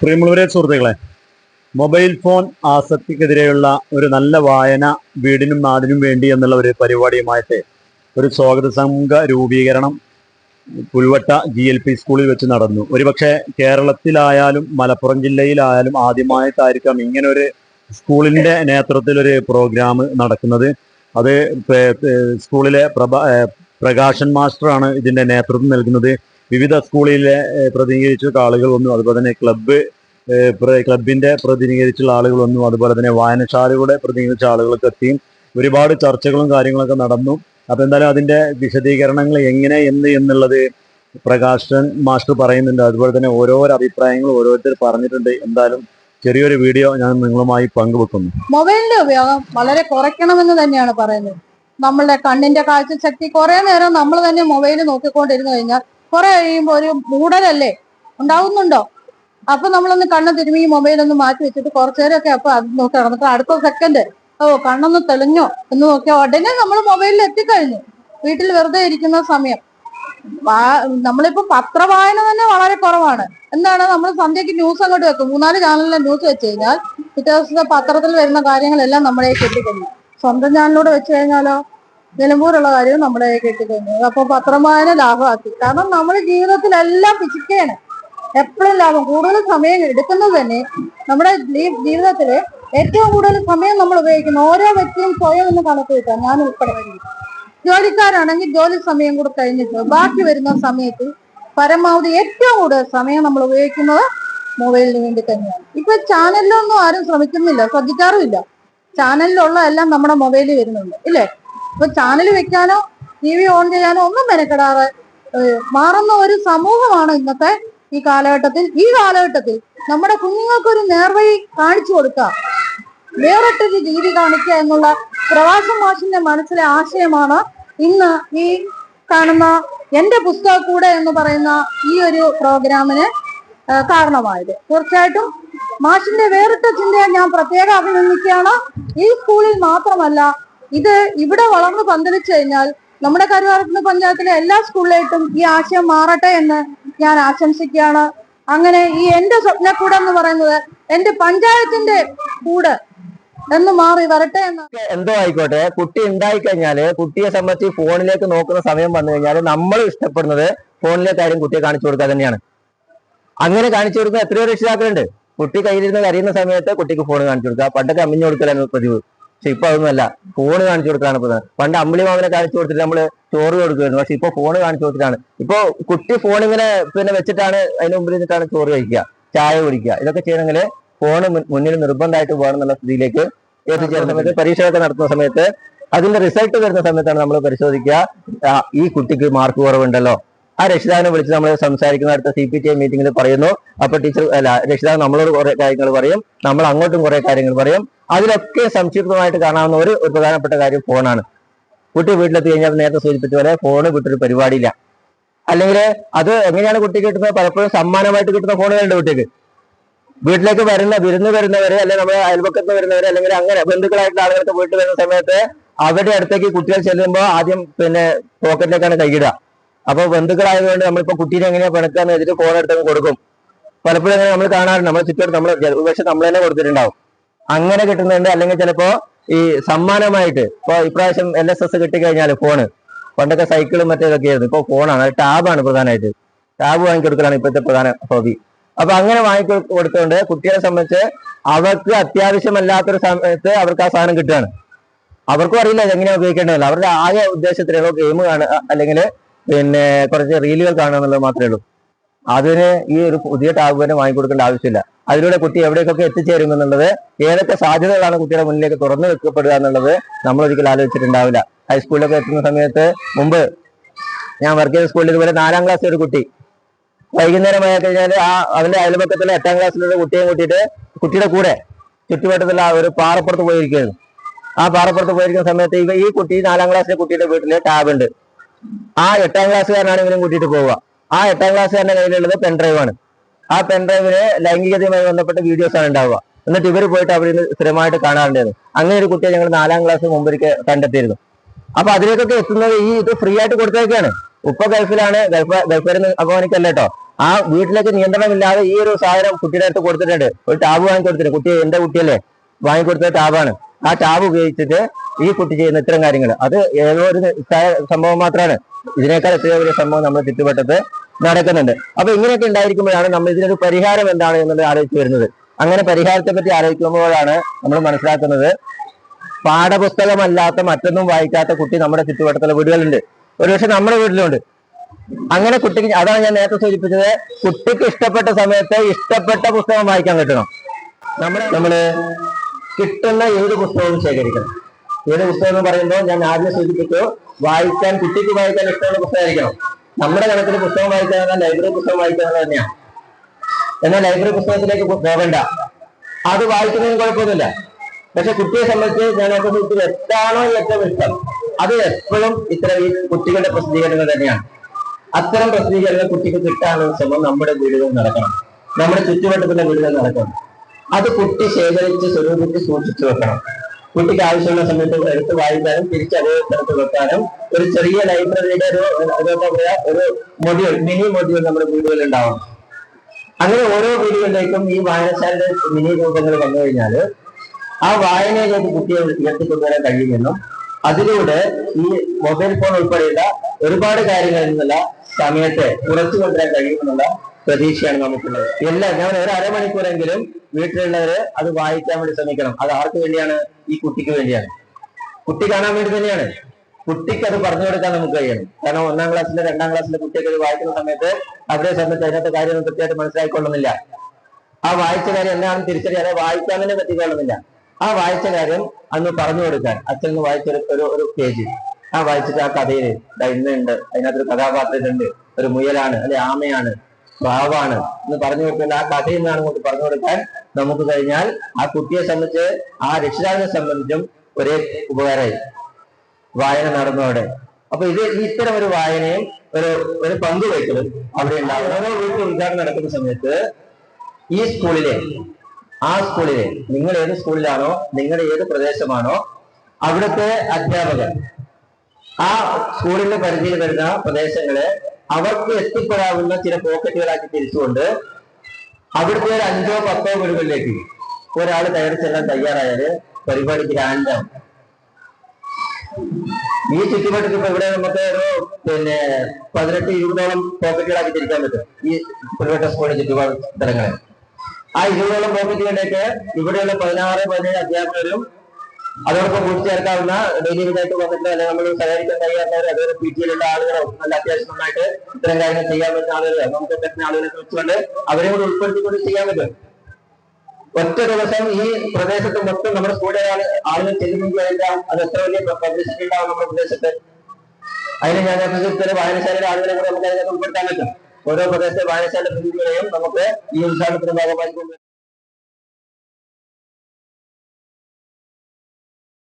പ്രിയമുള്ളവരെ സുഹൃത്തുക്കളെ mobile phone ആസക്തിക്കെതിരെയുള്ള ഒരു നല്ല വായന വീടിനും നാടിനും വേണ്ടി എന്നുള്ള ഒരു പരിപാടിയുമായിട്ട് ഒരു സ്വാഗത സംഘ രൂപീകരണം പുൽവട്ട ജി എൽ പി സ്കൂളിൽ വെച്ച് നടന്നു. ഒരുപക്ഷെ കേരളത്തിലായാലും മലപ്പുറം ജില്ലയിലായാലും ആദ്യമായിട്ടായിരിക്കാം ഒരു സ്കൂളിന്റെ നേതൃത്വത്തിൽ ഒരു പ്രോഗ്രാം നടക്കുന്നത്. അത് സ്കൂളിലെ പ്രഭ പ്രകാശൻ മാസ്റ്ററാണ് ഇതിന്റെ നേതൃത്വം നൽകുന്നത്. വിവിധ സ്കൂളിലെ പ്രതിനിധീകരിച്ചുള്ള പ്രതിനിധീകരിച്ച ആളുകൾ വന്നു. അതുപോലെ തന്നെ ക്ലബ്ബ് ക്ലബിന്റെ പ്രതിനിധീകരിച്ചുള്ള ആളുകൾ വന്നു. അതുപോലെ തന്നെ വായനശാലയുടെ പ്രതിനിധീകരിച്ച ആളുകളൊക്കെ എത്തിയും. ഒരുപാട് ചർച്ചകളും കാര്യങ്ങളൊക്കെ നടന്നു. അപ്പൊ എന്തായാലും അതിന്റെ വിശദീകരണങ്ങൾ എങ്ങനെ എന്ന് എന്നുള്ളത് പ്രകാശൻ മാസ്റ്റർ പറയുന്നുണ്ട്. അതുപോലെ തന്നെ ഓരോരോ അഭിപ്രായങ്ങൾ ഓരോരുത്തർ പറഞ്ഞിട്ടുണ്ട്. എന്തായാലും ചെറിയൊരു വീഡിയോ ഞാൻ നിങ്ങളുമായി പങ്കുവെക്കുന്നു. മൊബൈലിന്റെ ഉപയോഗം വളരെ കുറയ്ക്കണമെന്ന് തന്നെയാണ് പറയുന്നത്. നമ്മളുടെ കണ്ണിന്റെ കാഴ്ചശക്തി കുറെ നേരം നമ്മൾ തന്നെ മൊബൈൽ നോക്കിക്കൊണ്ടിരുന്നു കഴിഞ്ഞാൽ കുറെ കഴിയുമ്പോൾ ഒരു മൂടലല്ലേ? ഉണ്ടാവുന്നുണ്ടോ? അപ്പൊ നമ്മളൊന്ന് കണ്ണ് തിരുമി മൊബൈൽ ഒന്ന് മാറ്റി വെച്ചിട്ട് കുറച്ചേരൊക്കെ അപ്പൊ അത് നോക്കി നടന്നിട്ട് അടുത്ത സെക്കൻഡ് ഓ കണ്ണൊന്ന് തെളിഞ്ഞോ എന്ന് നോക്കിയാൽ ഉടനെ നമ്മൾ മൊബൈലിൽ എത്തിക്കഴിഞ്ഞു. വീട്ടിൽ വെറുതെ ഇരിക്കുന്ന സമയം. നമ്മളിപ്പോ പത്രവായന തന്നെ വളരെ കുറവാണ്. എന്താണ് നമ്മൾ സന്ധ്യക്ക് ന്യൂസ് അങ്ങോട്ട് വെക്കും. മൂന്നാൽ ചാനലിലെ ന്യൂസ് വെച്ച് കഴിഞ്ഞാൽ പിറ്റേ ദിവസത്തെ പത്രത്തിൽ വരുന്ന കാര്യങ്ങളെല്ലാം നമ്മളെ കെട്ടിക്കഴിഞ്ഞു സ്വന്തം ചാനലിലൂടെ വെച്ച് കഴിഞ്ഞാലോ? നിലമ്പൂരുള്ള കാര്യവും നമ്മളെ കെട്ടിക്കഴിഞ്ഞു അപ്പൊ പത്രമായ ലാഭമാക്കി. കാരണം നമ്മൾ ജീവിതത്തിലെല്ലാം പിച്ചിക്കയാണ് എപ്പോഴും ലാഭം. കൂടുതൽ സമയം എടുക്കുന്നത് തന്നെ നമ്മുടെ ജീവിതത്തിൽ ഏറ്റവും കൂടുതൽ സമയം നമ്മൾ ഉപയോഗിക്കുന്ന ഓരോ വ്യക്തിയും സ്വയം ഒന്ന് കണക്ക് കിട്ടാം ഞാൻ ഉൾപ്പെടെ ജോലിക്കാരാണെങ്കിൽ ജോലി സമയം കൂടെ കഴിഞ്ഞിട്ട് ബാക്കി വരുന്ന സമയത്ത് പരമാവധി ഏറ്റവും കൂടുതൽ സമയം നമ്മൾ ഉപയോഗിക്കുന്നത് മൊബൈലിന് വേണ്ടി തന്നെയാണ്. ഇപ്പൊ ചാനലിലൊന്നും ആരും ശ്രമിക്കുന്നില്ല. ശ്രദ്ധിക്കാറുമില്ല. ചാനലിലുള്ള എല്ലാം നമ്മുടെ മൊബൈലിൽ വരുന്നുണ്ട്. ഇല്ലേ? ഇപ്പൊ ചാനൽ വെക്കാനോ ടി വി ഓൺ ചെയ്യാനോ ഒന്നും മെനക്കെടാറ് മാറുന്ന ഒരു സമൂഹമാണ് ഇന്നത്തെ ഈ കാലഘട്ടത്തിൽ. ഈ കാലഘട്ടത്തിൽ നമ്മുടെ കുഞ്ഞുങ്ങൾക്ക് ഒരു നേർവഴി കാണിച്ചു കൊടുക്കുക. വേറിട്ടൊരു രീതി കാണിക്കുക എന്നുള്ള പ്രവാസം മാഷിന്റെ മനസ്സിലെ ആശയമാണ് ഇന്ന് ഈ കാണുന്ന എന്റെ പുസ്തക കൂടെ എന്ന് പറയുന്ന ഈ ഒരു പ്രോഗ്രാമിന് കാരണമായത്. തീർച്ചയായിട്ടും മാഷിന്റെ വേറിട്ട ചിന്തയെ ഞാൻ പ്രത്യേകം അഭിനന്ദിക്കുകയാണ്. ഈ സ്കൂളിൽ മാത്രമല്ല ഇത് ഇവിടെ വളർന്നു പന്തലിച്ചു കഴിഞ്ഞാൽ നമ്മുടെ കരുവാരക്കുന്ന് പഞ്ചായത്തിലെ എല്ലാ സ്കൂളിലേക്കും ഈ ആശയം മാറട്ടെ എന്ന് ഞാൻ ആശംസിക്കുകയാണ്. അങ്ങനെ ഈ എന്റെ സ്വപ്നക്കൂട് എന്ന് പറയുന്നത് എന്റെ പഞ്ചായത്തിന്റെ കൂട് എന്ന് മാറി വരട്ടെ എന്ന്. എന്തോ ആയിക്കോട്ടെ കുട്ടി ഉണ്ടായി കഴിഞ്ഞാൽ കുട്ടിയെ സംബന്ധിച്ച് ഫോണിലേക്ക് നോക്കുന്ന സമയം വന്നു കഴിഞ്ഞാൽ നമ്മൾ ഇഷ്ടപ്പെടുന്നത് ഫോണിലേക്കാരും കുട്ടിയെ കാണിച്ചു കൊടുക്കുക തന്നെയാണ്. അങ്ങനെ കാണിച്ചു കൊടുക്കുന്ന എത്രയോ രക്ഷിതാക്കളുണ്ട്. കുട്ടി കയ്യിലിരുന്ന് കരയുന്ന സമയത്ത് കുട്ടിക്ക് ഫോൺ കാണിച്ചു കൊടുക്കുക. പണ്ടൊക്കെ അമ്മിഞ്ഞു കൊടുക്കലായിരുന്നു പതിവ്. പക്ഷെ ഇപ്പൊ അതൊന്നുമല്ല. ഫോൺ കാണിച്ചു കൊടുക്കാണ് ഇപ്പൊ പണ്ട് അമ്പിളി മാമനെ കാണിച്ചു കൊടുത്തിട്ട് നമ്മൾ ചോറ് കൊടുക്കുമായിരുന്നു. പക്ഷെ ഇപ്പൊ ഫോൺ കാണിച്ചു കൊടുത്തിട്ടാണ്. ഇപ്പൊ കുട്ടി ഫോൺ ഇങ്ങനെ പിന്നെ വെച്ചിട്ടാണ് അതിന് മുമ്പിൽ നിന്നിട്ടാണ് ചോറ് കഴിക്കുക. ചായ കുടിക്കുക. ഇതൊക്കെ ചെയ്യണമെങ്കിൽ ഫോൺ മുന്നിൽ നിർബന്ധമായിട്ട് പോകണം എന്നുള്ള സ്ഥിതിയിലേക്ക് എത്തിച്ചേരുന്ന സമയത്ത് പരീക്ഷകളൊക്കെ നടത്തുന്ന സമയത്ത് അതിന്റെ റിസൾട്ട് വരുന്ന സമയത്താണ് നമ്മൾ പരിശോധിക്കുക. ഈ കുട്ടിക്ക് മാർക്ക് കുറവുണ്ടല്ലോ. ആ രക്ഷിതാവിനെ വിളിച്ച് നമ്മൾ സംസാരിക്കുന്ന അടുത്ത സി പി ടി എ മീറ്റിംഗിൽ പറയുന്നു. അപ്പൊ ടീച്ചർ അല്ല രക്ഷിതാവ് നമ്മളോട് കുറെ കാര്യങ്ങൾ പറയും. നമ്മൾ അങ്ങോട്ടും കുറെ കാര്യങ്ങൾ പറയും. അതിലൊക്കെ സംക്ഷിപ്തമായിട്ട് കാണാവുന്ന ഒരു പ്രധാനപ്പെട്ട കാര്യം ഫോണാണ് കുട്ടി വീട്ടിലെത്തി കഴിഞ്ഞാൽ നേരത്തെ സൂചിപ്പിച്ച പോലെ ഫോണ് വിട്ടൊരു പരിപാടിയില്ല. അല്ലെങ്കിൽ അത് എങ്ങനെയാണ് കുട്ടി കിട്ടുന്നത്? പലപ്പോഴും സമ്മാനമായിട്ട് കിട്ടുന്ന ഫോണുകളുണ്ട് കുട്ടിക്ക്. വീട്ടിലേക്ക് വരുന്ന വിരുന്ന് വരുന്നവരെ അല്ലെങ്കിൽ നമ്മുടെ അയൽപക്കത്ത് വരുന്നവരെ അല്ലെങ്കിൽ അങ്ങനെ ബന്ധുക്കളായിട്ടുള്ള ആളുകൾക്ക് വീട്ടിൽ വരുന്ന സമയത്ത് അവരുടെ അടുത്തേക്ക് കുട്ടികൾ ചെല്ലുമ്പോൾ ആദ്യം പിന്നെ പോക്കറ്റിലേക്കാണ് കൈയിടുക അപ്പൊ ബന്ധുക്കളായതുകൊണ്ട് നമ്മളിപ്പോ കുട്ടീനെ എങ്ങനെയാ പിണക്കാന്ന് വെച്ചിട്ട് ഫോൺ എടുത്തങ്ങ് കൊടുക്കും. പലപ്പോഴും നമ്മൾ കാണാറുണ്ട്. നമ്മൾ ചുറ്റോട് നമ്മൾ പക്ഷെ നമ്മൾ തന്നെ കൊടുത്തിട്ടുണ്ടാവും. അങ്ങനെ കിട്ടുന്നുണ്ട്. അല്ലെങ്കിൽ ചിലപ്പോ ഈ സമ്മാനമായിട്ട് ഇപ്പൊ ഇപ്രാവശ്യം എൽ എസ് എസ് കിട്ടിക്കഴിഞ്ഞാൽ ഫോണ് പണ്ടൊക്കെ സൈക്കിളും മറ്റേതൊക്കെ ആയിരുന്നു. ഇപ്പൊ ഫോണാണ് അത് ടാബാണ് പ്രധാനമായിട്ട്. ടാബ് വാങ്ങിക്കൊടുക്കലാണ് ഇപ്പോഴത്തെ പ്രധാന ഹോബി അപ്പൊ അങ്ങനെ വാങ്ങി കൊടുത്തുകൊണ്ട് കുട്ടികളെ സംബന്ധിച്ച് അവർക്ക് അത്യാവശ്യമല്ലാത്തൊരു സമയത്ത് അവർക്ക് ആ സാധനം കിട്ടുകയാണ്. അവർക്കും അറിയില്ല എങ്ങനെയാണ് ഉപയോഗിക്കേണ്ടതല്ല അവരുടെ ആകെ ഉദ്ദേശത്തിലുള്ള ഗെയിം കാണുക അല്ലെങ്കിൽ പിന്നെ കുറച്ച് റീലുകൾ കാണുക എന്നുള്ളത് മാത്രമേ ഉള്ളൂ. അതിന് ഈ ഒരു പുതിയ ടാബ് തന്നെ വാങ്ങിക്കൊടുക്കേണ്ട ആവശ്യമില്ല. അതിലൂടെ കുട്ടി എവിടേക്കൊക്കെ എത്തിച്ചേരും എന്നുള്ളത് ഏതൊക്കെ സാധ്യതകളാണ് കുട്ടിയുടെ മുന്നിലേക്ക് തുറന്നു വെക്കപ്പെടുക എന്നുള്ളത് നമ്മൾ ഒരിക്കലും ആലോചിച്ചിട്ടുണ്ടാവില്ല. ഹൈസ്കൂളിലൊക്കെ എത്തുന്ന സമയത്ത് മുമ്പ് ഞാൻ വർക്ക് ചെയ്ത സ്കൂളിൽ ഇതുപോലെ നാലാം ക്ലാസ്സിൽ ഒരു കുട്ടി. വൈകുന്നേരമായി കഴിഞ്ഞാൽ ആ അവന്റെ അയൽപക്കത്തിലെ എട്ടാം ക്ലാസ്സിലുള്ള കുട്ടിയെ കൂട്ടിയിട്ട് കുട്ടിയുടെ കൂടെ ചുറ്റുവട്ടത്തുള്ള ആ ഒരു പാറപ്പുറത്ത് പോയിരിക്കുകയാണ്. ആ പാറപ്പുറത്ത് പോയിരിക്കുന്ന സമയത്ത് ഈ കുട്ടി നാലാം ക്ലാസ്സിലെ കുട്ടിയുടെ വീട്ടിലെ ടാബ് ഉണ്ട്. ആ എട്ടാം ക്ലാസ്സുകാരനാണ് ഇവനും കൂട്ടിയിട്ട് പോവുക. ആ എട്ടാം ക്ലാസ്സുകാരന്റെ കയ്യിലുള്ളത് പെൻഡ്രൈവ് ആണ്. ആ പെൻഡ്രൈവിന് ലൈംഗികതയുമായി ബന്ധപ്പെട്ട വീഡിയോസ് ആണ് ഉണ്ടാവുക. എന്നിട്ട് ഇവർ പോയിട്ട് അവരിൽ സ്ഥിരമായിട്ട് കാണാറുണ്ടായിരുന്നു. അങ്ങനെ ഒരു കുട്ടിയെ ഞങ്ങൾ നാലാം ക്ലാസ് മുമ്പിലേക്ക് കണ്ടെത്തിയിരുന്നു. അപ്പൊ അതിലേക്കൊക്കെ എത്തുന്നത് ഈ ഇത് ഫ്രീ ആയിട്ട് കൊടുത്തേക്കാണ്. ഉപ്പ ഗൾഫിലാണ്. ഗൾഫ് ഗൾഫിൽ അപമാനിക്കല്ല കേട്ടോ. ആ വീട്ടിലേക്ക് നിയന്ത്രണമില്ലാതെ ഈ ഒരു സാധനം കുട്ടിയുടെ അടുത്ത് കൊടുത്തിട്ടുണ്ട്. ഒരു ടാബ് വാങ്ങി കൊടുത്തിട്ടുണ്ട് കുട്ടി എന്റെ കുട്ടിയല്ലേ? വാങ്ങിക്കൊടുത്ത ടാബാണ് ആ ടാബ് ഉപയോഗിച്ചിട്ട് ഈ കുട്ടി ചെയ്യുന്ന ഇത്തരം കാര്യങ്ങൾ അത് ഏതോ ഒരു സംഭവം മാത്രമാണ് ഇതിനേക്കാൾ എത്രയോ വലിയ സംഭവം നമ്മുടെ ചുറ്റുവട്ടത്ത് നടക്കുന്നുണ്ട്. അപ്പൊ ഇങ്ങനെയൊക്കെ ഉണ്ടായിരിക്കുമ്പോഴാണ് നമ്മൾ ഇതിനൊരു പരിഹാരം എന്താണ് എന്നുള്ളത് ആലോചിച്ച് വരുന്നത്. അങ്ങനെ പരിഹാരത്തെ പറ്റി ആലോചിക്കുമ്പോഴാണ് നമ്മൾ മനസ്സിലാക്കുന്നത് പാഠപുസ്തകമല്ലാത്ത മറ്റൊന്നും വായിക്കാത്ത കുട്ടി നമ്മുടെ ചുറ്റുവട്ടത്തുള്ള വീടുകളുണ്ട്. ഒരുപക്ഷെ നമ്മുടെ വീട്ടിലുണ്ട്. അങ്ങനെ കുട്ടിക്ക് അതാണ് ഞാൻ നേരത്തെ സൂചിപ്പിച്ചത്. കുട്ടിക്ക് ഇഷ്ടപ്പെട്ട സമയത്ത് ഇഷ്ടപ്പെട്ട പുസ്തകം വായിക്കാൻ കിട്ടണം. നമ്മുടെ നമ്മൾ കിട്ടുന്ന ഏത് പുസ്തകവും ശേഖരിക്കണം. ഏത് പുസ്തകം എന്ന് പറയുമ്പോൾ ഞാൻ ആദ്യം സൂചിപ്പിച്ചു വായിക്കാൻ കുട്ടിക്ക് വായിക്കാൻ ഇഷ്ടമുള്ള പുസ്തകമായിരിക്കണം. നമ്മുടെ കണക്കിൽ പുസ്തകം വായിക്കാനുള്ള ലൈബ്രറി പുസ്തകം വായിക്കുന്നത് തന്നെയാണ് എന്നാൽ ലൈബ്രറി പുസ്തകത്തിലേക്ക് പോകണ്ട അത് വായിക്കുന്നതിന് കുഴപ്പമൊന്നുമില്ല. പക്ഷെ കുട്ടിയെ സംബന്ധിച്ച് ഞാൻ അവരുടെ സുഹൃത്തിൽ എന്താണോ ഏറ്റവും ഇഷ്ടം? അത് എപ്പോഴും ഇത്തരം ഈ കുട്ടികളുടെ പ്രസിദ്ധീകരണങ്ങൾ തന്നെയാണ്. അത്തരം പ്രസിദ്ധീകരണങ്ങൾ കുട്ടിക്ക് കിട്ടാനുള്ള ശ്രമം നമ്മുടെ വീടുകളിൽ നടക്കണം. നമ്മുടെ ചുറ്റുവട്ടത്തിന്റെ വീടുകളിൽ നടക്കണം. അത് കുട്ടി ശേഖരിച്ച് സ്വരൂപിച്ച് സൂക്ഷിച്ചു വെക്കണം. കുട്ടിക്ക് ആവശ്യമുള്ള സമയത്ത് എടുത്ത് വായിക്കാനും തിരിച്ച് അതേ സ്ഥലത്ത് വെക്കാനും ഒരു ചെറിയ ലൈബ്രറിയുടെ ഒരു എന്താ പറയാ ഒരു മൊഡ്യൂൾ മിനി മൊഡ്യൂൾ നമ്മുടെ വീടുകളിൽ ഉണ്ടാവും അങ്ങനെ ഓരോ വീടുകളിലേക്കും ഈ വായനശാലയുടെ മിനി രൂപങ്ങൾ വന്നു കഴിഞ്ഞാൽ ആ വായനയിലേക്ക് കുട്ടിയെ ഉയർത്തിക്കൊണ്ടുവരാൻ കഴിയുമെന്നും അതിലൂടെ ഈ മൊബൈൽ ഫോൺ ഉൾപ്പെടെയുള്ള ഒരുപാട് കാര്യങ്ങളിൽ നിന്നുള്ള സമയത്തെ കുറച്ചു കൊണ്ടുവരാൻ കഴിയുമെന്നുള്ള പ്രതീക്ഷയാണ് നമുക്കുള്ളത്. എല്ലാം ഞാൻ ഒരു അരമണിക്കൂറെങ്കിലും വീട്ടിലുള്ളവര് അത് വായിക്കാൻ വേണ്ടി ശ്രമിക്കണം. അത് ആർക്ക് വേണ്ടിയാണ്? ഈ കുട്ടിക്ക് വേണ്ടിയാണ്. കുട്ടി കാണാൻ വേണ്ടി തന്നെയാണ്. കുട്ടിക്ക് അത് പറഞ്ഞു കൊടുക്കാൻ നമുക്ക് കഴിയണം. കാരണം ഒന്നാം ക്ലാസ്സിലെ രണ്ടാം ക്ലാസ്സിലെ കുട്ടിയൊക്കെ വായിക്കുന്ന സമയത്ത് അവരെ സംബന്ധിച്ച് അതിനകത്ത് കാര്യമൊന്നും കൃത്യമായിട്ട് മനസ്സിലാക്കിക്കൊള്ളുന്നില്ല ആ വായിച്ച കാര്യം എന്താണെന്ന് തിരിച്ചറിയാൻ വായിക്കാൻ തന്നെ പറ്റിക്കൊള്ളുന്നില്ല. ആ വായിച്ച കാര്യം അന്ന് പറഞ്ഞു കൊടുക്കാൻ. അച്ഛൻ വായിച്ച ഒരു- ഒരു പേജ്. ആ വായിച്ചിട്ട് ആ കഥയിൽ ഇന്നുണ്ട്. അതിനകത്തൊരു കഥാപാത്രമുണ്ട് ഒരു മുയലാണ് അല്ലെ ആമയാണ്. പ്രാവാണ് എന്ന് പറഞ്ഞു കൊടുക്കുന്ന ആ കഥയിൽ നിന്നാണ് നമുക്ക് പറഞ്ഞു കൊടുക്കാൻ നമുക്ക് കഴിഞ്ഞാൽ ആ കുട്ടിയെ സംബന്ധിച്ച് ആ രക്ഷിതാവിനെ സംബന്ധിച്ചും ഒരേ ഉപകാരമായി വായന നടന്നതോടെ അപ്പൊ ഇത് ഇത്തരം ഒരു വായനയും ഒരു ഒരു പങ്കുവയ്ക്കലും അവിടെ ഉണ്ടാവും ഓരോ വീട്ടിൽ ഉദ്ഘാടനം നടക്കുന്ന സമയത്ത് ഈ സ്കൂളിലെ ആ സ്കൂളിലെ നിങ്ങൾ ഏത് സ്കൂളിലാണോ നിങ്ങളുടെ ഏത് പ്രദേശമാണോ അവിടുത്തെ അധ്യാപകർ ആ സ്കൂളിന്റെ പരിധിയിൽ വരുന്ന പ്രദേശങ്ങളെ അവർക്ക് എത്തിപ്പെടാവുന്ന ചില പോക്കറ്റുകളാക്കി തിരിച്ചുകൊണ്ട് അവിടുത്തെ ഒരു അഞ്ചോ പത്തോ വീടുകളിലേക്ക് ഒരാൾ കയറി ചെല്ലാൻ തയ്യാറായാൽ പരിപാടി ഗ്രാൻഡാണ് ഈ ചുറ്റുപാട്ടിൽ ഇപ്പൊ ഇവിടെ നമുക്ക് ഒരു പിന്നെ പതിനെട്ട് ഇരുപതോളം പോക്കറ്റുകളാക്കി തിരിക്കാൻ പറ്റും ഈ പ്രൈവറ്റ് സ്കൂളിന്റെ ചുറ്റുപാട് സ്ഥലങ്ങളെ. ആ ഇരുപതോളം പോക്കറ്റുകളിലേക്ക് ഇവിടെയുള്ള പതിനാറ് പതിനേഴ് അധ്യാപകരും അതോടൊപ്പം കൂട്ടിച്ചേർക്കാവുന്ന ഡെയിലി ഇതായിട്ട് വന്നിട്ട് അല്ലെങ്കിൽ നമ്മൾ സഹകരിക്കാൻ കഴിയാത്തവർ അതുപോലെ പി ടിയിലുള്ള ആളുകളോ നല്ല അത്യാവശ്യം നന്നായിട്ട് ഇത്തരം കാര്യങ്ങൾ ചെയ്യാൻ പറ്റുന്ന ആളുകൾ നമുക്ക് പറ്റുന്ന ആളുകളെ കുറിച്ചുകൊണ്ട് അവരെ കൂടെ ഉൾപ്പെടുത്തിക്കൊണ്ട് ചെയ്യാൻ പറ്റും. ഒറ്റ ദിവസം ഈ പ്രദേശത്ത് മൊത്തം നമ്മുടെ സ്കൂളിലെ ആൾ ആളുകൾ ചെല്ലുമെങ്കിൽ അത് എത്ര വലിയ പബ്ലിസിറ്റി ഉണ്ടാവും നമ്മുടെ പ്രദേശത്ത്? അതിന് ഞാൻ ഇത്തരം വായനശാലയിലെ ആളുകളെ കൂടെ നമുക്ക് അതിനകത്ത് ഉൾപ്പെടുത്താൻ പറ്റും. ഓരോ പ്രദേശത്തെ വായനശാല പ്രതിനിധികളെയും നമുക്ക് ഈ ഉത്സാഹത്തിന്റെ ഭാഗമായി